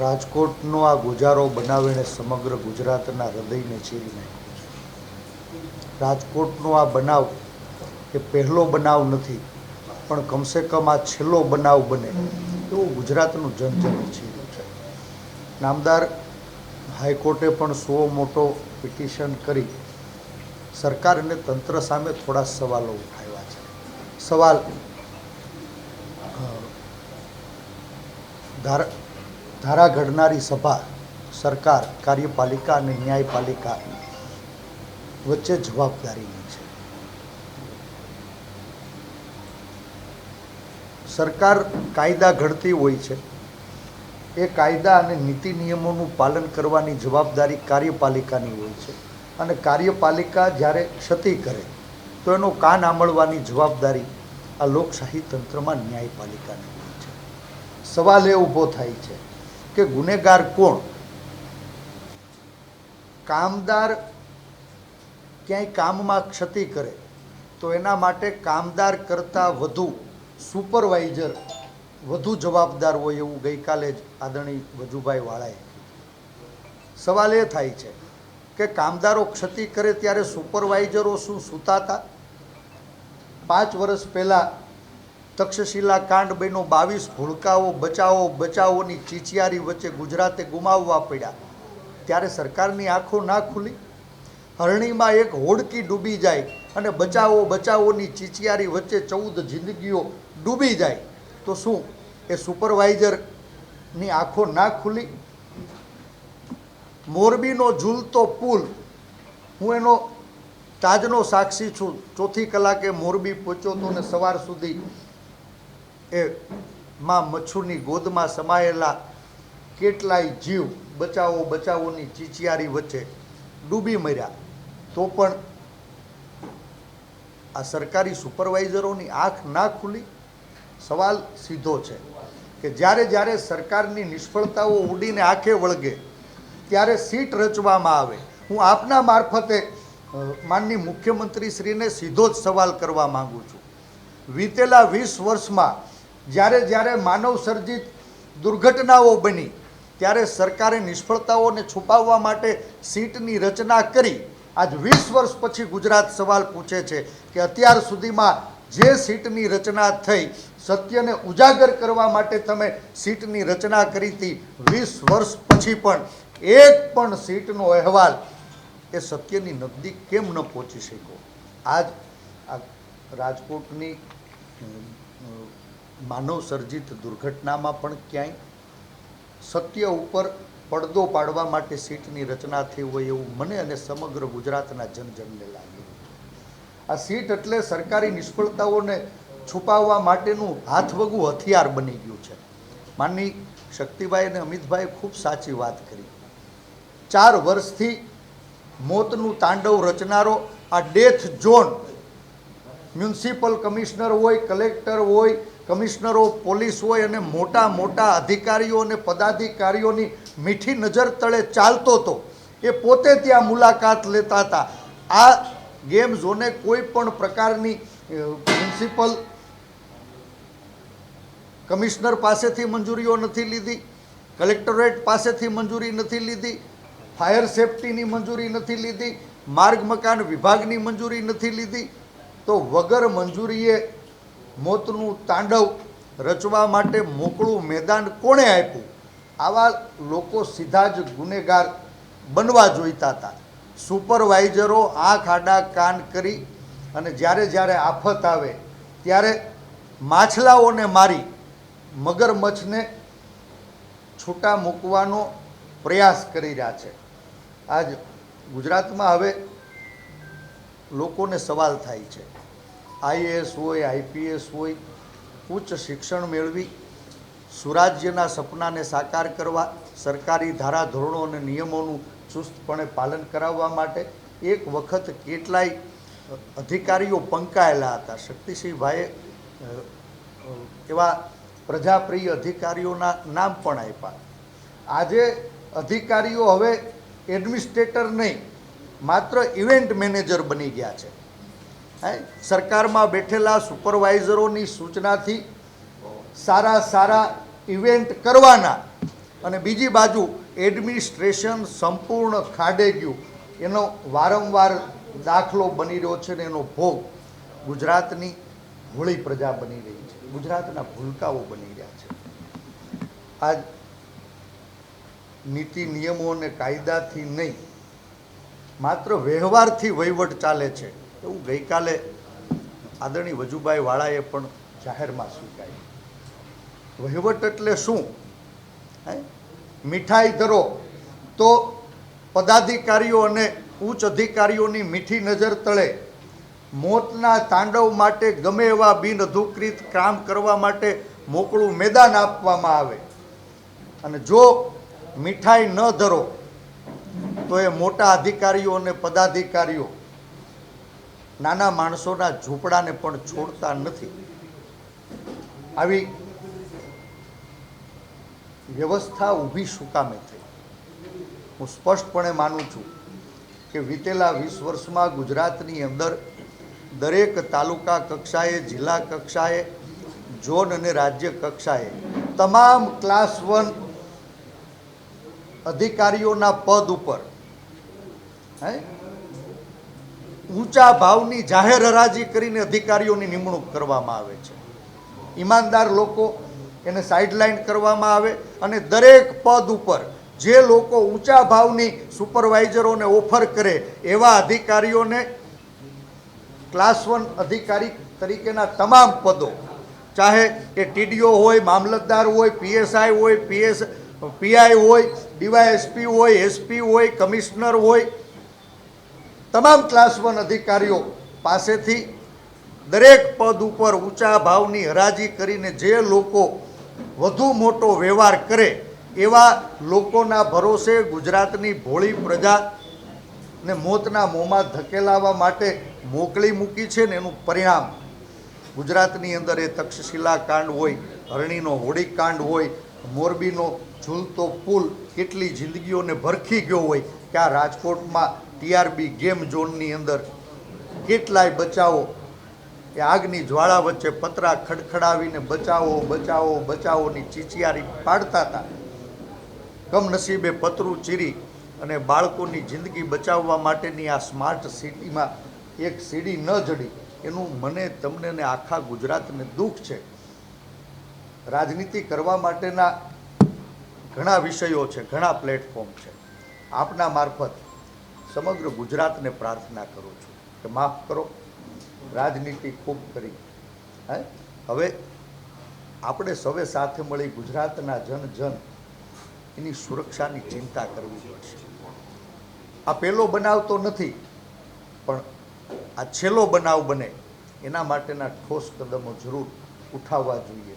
રાજકોટનો આ ગુજારો બનાવીને સમગ્ર ગુજરાતના હૃદયને ચીરી નાખ્યું છે. રાજકોટનો આ બનાવ એ પહેલો બનાવ નથી, પણ કમસે કમ આ છેલ્લો બનાવ બને એવું ગુજરાતનું જનજન ચીર્યું છે. નામદાર હાઈકોર્ટે પણ સો મોટો પિટિશન કરી સરકાર અને તંત્ર સામે થોડા સવાલો ઉઠાવ્યા છે. સવાલ ધારા ધારા ઘડનારી સભા સરકાર, કાર્યપાલિકા અને ન્યાયપાલિકા વચ્ચે જવાબદારીની છે. સરકાર કાયદા ઘડતી હોય છે. એ કાયદા અને નીતિ નિયમોનું પાલન કરવાની જવાબદારી કાર્યપાલિકાની હોય છે. અને કાર્યપાલિકા જ્યારે ક્ષતિ કરે, તો એનો કાન આંબળવાની જવાબદારી આ લોકશાહી તંત્રમાં ન્યાયપાલિકાની હોય છે. સવાલ એ ઊભો થાય છે કે ગુનેગાર કોણ? કામદાર ક્યાંય કામમાં ક્ષતિ કરે, તો એના માટે કામદાર કરતાં વધુ સુપરવાઇઝર વધુ જવાબદાર હોય એવું ગઈકાલે જ આદરણીય વજુભાઈ વાળાએ સવાલ એ થાય છે કે કામદારો ક્ષતિ કરે ત્યારે સુપરવાઇઝરો શું સૂતા હતા પાંચ વર્ષ પહેલાં તક્ષશિલા કાંડ બન્યો, બાવીસ ભૂલકાઓ બચાવો, બચાવોની ચીચિયારી વચ્ચે ગુજરાતે ગુમાવવા પડ્યા. ત્યારે સરકારની આંખો ના ખુલી. હરણીમાં એક હોડકી ડૂબી જાય અને બચાવો, બચાવોની ચીચિયારી વચ્ચે ચૌદ જિંદગીઓ ડૂબી જાય. તો શું? એ સુપરવાઇઝરની આંખો ના ખુલી? મોરબીનો ઝૂલતો પુલ. હું એનો તાજનો સાક્ષી છું. ચોથી કલાકે મોરબી પહોંચ્યો તો ને સવાર સુધી એ માં મચ્છુની ગોદમાં સમાયેલા કેટલાય જીવ બચાવો બચાવોની ચીચિયારી વચ્ચે ડૂબી મર્યા. તો પણ આ સરકારી સુપરવાઇઝરોની આંખ ના ખુલી? સવાલ સીધો છે કે જ્યારે જ્યારે સરકારની નિષ્ફળતાઓ ઉડીને આંખે વળગે, ત્યારે સીટ રચવામાં આવે. હું આપના મારફતે માનની મુખ્યમંત્રીશ્રીને સીધો જ સવાલ કરવા માગું છું. વીતેલા વીસ વર્ષમાં જ્યારે જ્યારે માનવ સર્જિત દુર્ઘટનાઓ બની, ત્યારે સરકારે નિષ્ફળતાઓને છુપાવવા માટે સીટની રચના કરી. આજ વીસ વર્ષ પછી ગુજરાત સવાલ પૂછે છે કે અત્યાર સુધીમાં જે સીટની રચના થઈ, સત્યને ઉજાગર કરવા માટે તમે સીટની રચના કરી હતી વીસ વર્ષ પછી પણ, એક પણ સીટનો અહેવાલ એ સત્યની નજદીક કેમ ન પહોંચી શક્યો? આજ આ રાજકોટની માનવ સર્જિત દુર્ઘટનામાં પણ ક્યાંય સત્ય ઉપર પડદો પાડવા માટે સીટની રચના થઈ હોય એવું મને અને સમગ્ર ગુજરાતના જનજનને લાગ્યું આ સીટ એટલે સરકારી નિષ્ફળતાઓને છુપાવવા માટેનું હાથવગું હથિયાર બની ગયું છે. માનની શક્તિભાઈ અને અમિતભાઈ ખૂબ સાચી વાત કરી. ચાર વર્ષથી મોતનું તાંડવ રચનારો આ ડેથ ઝોન મ્યુનિસિપલ કમિશનર હોય, કલેક્ટર હોય કમિશનરો, પોલીસ હોય અને મોટા મોટા અધિકારીઓ અને પદાધિકારીઓની મીઠી નજર તળે ચાલતો હતો. એ પોતે ત્યાં મુલાકાત લેતા હતા. આ ગેમ ઝોને કોઈ પણ પ્રકારની પ્રિન્સિપલ કમિશનર પાસેથી મંજૂરીઓ નથી લીધી, કલેક્ટરેટ પાસેથી મંજૂરી નથી લીધી, ફાયર સેફટીની મંજૂરી નથી લીધી, માર્ગ મકાન વિભાગની મંજૂરી નથી લીધી. તો વગર મંજૂરીએ મોતનું તાંડવ રચવા માટે મોકળું મેદાન કોણે આપ્યું? આવા લોકો સીધા જ ગુનેગાર બનવા જોઈતા હતા. સુપરવાઇઝરો આંખ આડા કાન કરી અને જ્યારે જ્યારે આફત આવે ત્યારે માછલાઓને મારી મગરમચ્છને છૂટા મૂકવાનો પ્રયાસ કરી રહ્યા છે. આજ ગુજરાતમાં હવે લોકોને સવાલ થાય છે. આઈએએસ હોય, આઈપીએસ હોય, ઉચ્ચ શિક્ષણ મેળવી સુરાજ્યના સપનાને સાકાર કરવા, સરકારી ધારાધોરણો અને નિયમોનું ચુસ્તપણે પાલન કરાવવા માટે એક વખત કેટલાય અધિકારીઓ પંકાયેલા હતા. શક્તિસિંહભાઈએ એવા પ્રજાપ્રિય અધિકારીઓના નામ પણ આપ્યા. આજે અધિકારીઓ હવે એડમિનિસ્ટ્રેટર નહીં, માત્ર ઇવેન્ટ મેનેજર બની ગયા છે. સરકારમાં બેઠેલા સુપરવાઇઝરોની સૂચનાથી સારા સારા ઇવેન્ટ કરવાના અને બીજી બાજુ એડમિનિસ્ટ્રેશન સંપૂર્ણ ખાડે ગયું. એનો વારંવાર દાખલો બની રહ્યો છે ને એનો ભોગ ગુજરાતની ભોળી પ્રજા બની રહી છે. ગુજરાતના ભૂલકાઓ બની રહ્યા છે. આજ નીતિ નિયમો અને કાયદાથી નહીં, માત્ર વ્યવહારથી વહીવટ ચાલે છે. એવું ગઈકાલે આદરણીય વજુભાઈ વાળાએ પણ જાહેરમાં સ્વીકાર્યું. વહીવટ એટલે શું? હે? મીઠાઈ ધરો તો પદાધિકારીઓ અને ઉચ્ચ અધિકારીઓની મીઠી નજર તળે. મોતના તાંડવ માટે ગમે એવા બિન અધિકૃત કામ કરવા માટે મોકળું મેદાન આપવામાં આવે. અને જો મીઠાઈ ન ધરો, તો એ મોટા અધિકારીઓ અને પદાધિકારીઓ નાના માણસોના ઝૂંપડાને પણ છોડતા નથી. આવી વ્યવસ્થા ઊભી સુકામે કામે થઈ? હું સ્પષ્ટપણે માનું છું કે વિતેલા વીસ વર્ષમાં ગુજરાતની અંદર દરેક તાલુકા કક્ષાએ, જિલ્લા કક્ષાએ, ઝોન અને રાજ્ય કક્ષાએ તમામ ક્લાસ વન અધિકારીઓના પદ ઉપર, હે ઊંચા ભાવની જાહેર હરાજી કરીને અધિકારીઓની નિમણૂક કરવામાં આવે છે. ઈમાનદાર લોકો એને સાઇડલાઇન કરવામાં આવે અને દરેક પદ ઉપર જે લોકો ઊંચા ભાવની સુપરવાઇઝરોને ઓફર કરે એવા અધિકારીઓને ક્લાસ વન અધિકારી તરીકેના તમામ પદો, ચાહે એ ટીડીઓ હોય, મામલતદાર હોય, પીએસઆઈ હોય, પીએસ, પીઆઈ હોય, ડીવાયએસપી હોય, એસપી હોય, કમિશનર હોય તમામ ક્લાસ વન અધિકારીઓ પાસેથી દરેક પદ ઉપર ઊંચા ભાવની હરાજી કરીને જે લોકો વધુ મોટો વ્યવહાર કરે એવા લોકોના ભરોસે ગુજરાતની ભોળી પ્રજા ને મોતના મોંમાં ધકેલાવા માટે મોકલી મૂકી છે ને એનું પરિણામ. ગુજરાતની અંદર એ તક્ષશિલા કાંડ હોય, હરણીનો હોડી કાંડ હોય, મોરબીનો ઝૂલતો પુલ કેટલી જિંદગીઓને ભરખી ગયો હોય કે આ રાજકોટમાં ટીઆરબી ગેમ ઝોનની અંદર કેટલાય બચાવો. એ આગની જ્વાળા વચ્ચે પતરા ખડખડાવીને બચાવો બચાવો, બચાવોની ચીચિયારી પાડતા હતા. કમનસીબે પતરું ચીરી અને બાળકોની જિંદગી બચાવવા માટેની આ સ્માર્ટ સિટીમાં એક સીડી ન જડી, એનું મને, તમને ને આખા ગુજરાતને દુઃખ છે. રાજનીતિ કરવા માટેના ઘણા વિષયો છે, ઘણા પ્લેટફોર્મ છે. આપના મારફત સમગ્ર ગુજરાતને પ્રાર્થના કરું છું કે માફ કરો, રાજનીતિ ખૂબ કરી. હે? હવે આપણે સૌએ સાથે મળી ગુજરાતના જન જન એની સુરક્ષાની ચિંતા કરવી પડશે. આ પહેલો બનાવ તો નથી, પણ આ છેલ્લો બનાવ બને એના માટેના ઠોસ કદમો જરૂર ઉઠાવવા જોઈએ.